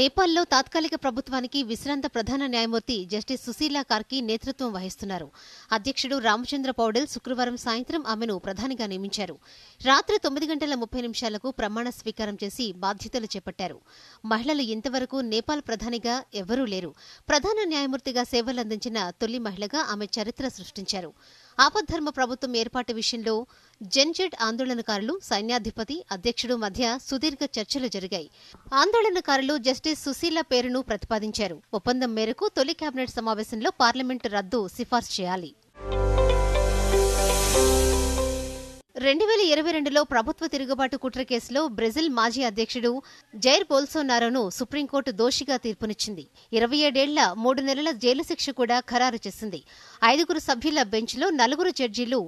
నేపాల్లో తాత్కాలిక ప్రభుత్వానికి విశ్రాంత ప్రధాన న్యాయమూర్తి జస్టిస్ సుశీలా కార్కి నేతృత్వం వహిస్తున్నారు. అధ్యక్షుడు రామచంద్ర పౌడెల్ శుక్రవారం సాయంత్రం ఆమెను ప్రధానిగా నియమించారు. రాత్రి తొమ్మిది గంటల ముప్పై నిమిషాలకు ప్రమాణ స్వీకారం చేసి బాధ్యతలు చేపట్టారు. మహిళలు ఇంతవరకు నేపాల్ ప్రధానిగా ఎవరూ లేరు. ప్రధాన న్యాయమూర్తిగా సేవలందించిన తొలి మహిళగా ఆమె చరిత్ర సృష్టించారు. ఆపద్ధర్మ ప్రభుత్వం ఏర్పాటు విషయంలో జెన్జెడ్ ఆందోళనకారులు సైన్యాధిపతి అధ్యక్షుడు మధ్య సుదీర్ఘ చర్చలు జరిగాయి. ఆందోళనకారులు జస్టిస్ సుశీల పేరును ప్రతిపాదించారు. ఒప్పందం మేరకు తొలి కేబినెట్ సమావేశంలో పార్లమెంటు రద్దు సిఫార్సు చేయాలి. రెండు వేల ఇరవై రెండులో ప్రభుత్వ తిరుగుబాటు కుట్ర కేసులో బ్రెజిల్ మాజీ అధ్యక్షుడు జైర్ బోల్సోనారోను సుప్రీంకోర్టు దోషిగా తీర్పునిచ్చింది. ఇరవై ఏడేళ్ళ మూడు నెలల జైలు శిక్ష కూడా ఖరారు చేసింది. ఐదుగురు సభ్యుల బెంచ్లో నలుగురు జడ్జీలు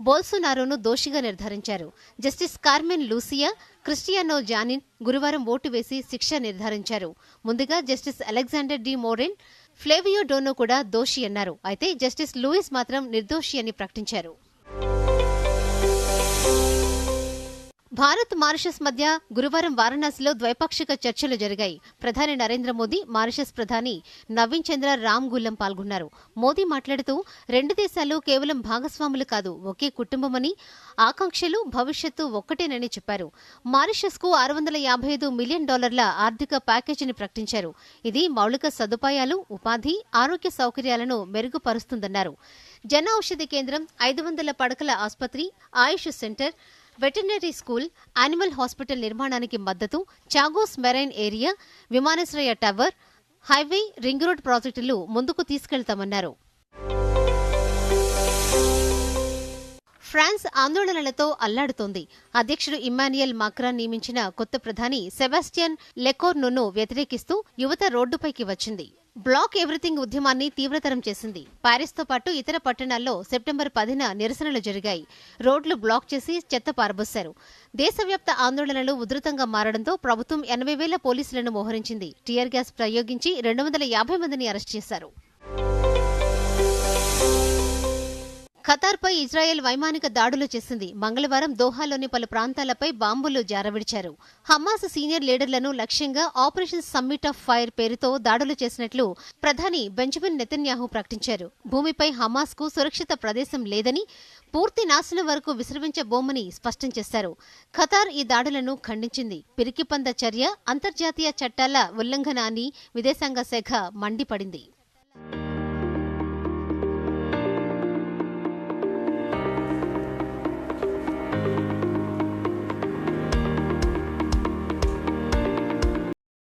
బోల్సోనారోను దోషిగా నిర్ధారించారు. Justice Carmen Lucia Cristiano Zanin గురువారం ఓటు వేసి శిక్ష నిర్ధారించారు. ముందుగా justice Alexandre de Moraes Flavio Dino కూడా దోషి అన్నారు. అయితే జస్టిస్ లూయిస్ మాత్రం నిర్దోషి అని ప్రకటించారు. భారత్ మారిషస్ మధ్య గురువారం వారణాసిలో ద్వైపాక్షిక చర్చలు జరిగాయి. ప్రధాని నరేంద్ర మోదీ మారిషస్ ప్రధాని నవీన్ చంద్ర రామ్ గుల్లం పాల్గొన్నారు. మోదీ మాట్లాడుతూ రెండు దేశాలు కేవలం భాగస్వాములు కాదు ఒకే కుటుంబమని ఆకాంక్షలు భవిష్యత్తు ఒక్కటేనని చెప్పారు. మారిషస్కు ఆరు వందల యాభై ఐదు మిలియన్ డాలర్ల ఆర్థిక ప్యాకేజీని ప్రకటించారు. ఇది మౌలిక సదుపాయాలు ఉపాధి ఆరోగ్య సౌకర్యాలను మెరుగుపరుస్తుందన్నారు. జన ఔషధి కేంద్రం ఐదు వందల పడకల ఆసుపత్రి AYUSH centre veterinary school animal hospital నిర్మాణానికి మద్దతు చాగోస్ మెరైన్ ఏరియా విమానాశ్రయ టవర్ హైవే రింగ్ రోడ్ ప్రాజెక్టులు ముందుకు తీసుకెళ్తామన్నారు ఫ్రాన్స్ ఆందోళనలతో అల్లాడుతోంది అధ్యక్షుడు ఇమ్మాన్యుయల్ మాక్రాన్ నియమించిన కొత్త ప్రధాని సెబాస్టియన్ లెకోర్నును వ్యతిరేకిస్తూ యువత రోడ్డుపైకి వచ్చింది. బ్లాక్ ఎవ్రీథింగ్ ఉద్యమాన్ని తీవ్రతరం చేసింది. పారిస్తో పాటు ఇతర పట్టణాల్లో సెప్టెంబర్ పదిన నిరసనలు జరిగాయి. రోడ్లు బ్లాక్ చేసి చెత్త పారబోశారు. దేశవ్యాప్త ఆందోళనలు ఉధృతంగా మారడంతో ప్రభుత్వం ఎనభై వేల పోలీసులను మోహరించింది. టీయర్ గ్యాస్ ప్రయోగించి రెండు వందల యాభై మందిని అరెస్ట్ చేశారు. ఖతార్పై ఇజ్రాయెల్ వైమానిక దాడులు చేసింది. మంగళవారం దోహాలోని పలు ప్రాంతాలపై బాంబులు జారవిడిచారు. హమాస్ సీనియర్ లీడర్లను లక్ష్యంగా ఆపరేషన్ సమ్మిట్ ఆఫ్ ఫైర్ పేరుతో దాడులు చేసినట్లు ప్రధాని బెంజమిన్ నెతన్యాహు ప్రకటించారు. భూమిపై హమాస్కు సురక్షిత ప్రదేశం లేదని పూర్తి నాశనం వరకు విశ్రమించబోమని స్పష్టం చేశారు. ఖతార్ ఈ దాడులను ఖండించింది. పిరికిపంద చర్య అంతర్జాతీయ చట్టాల ఉల్లంఘన అని విదేశాంగ శాఖ మండిపడింది.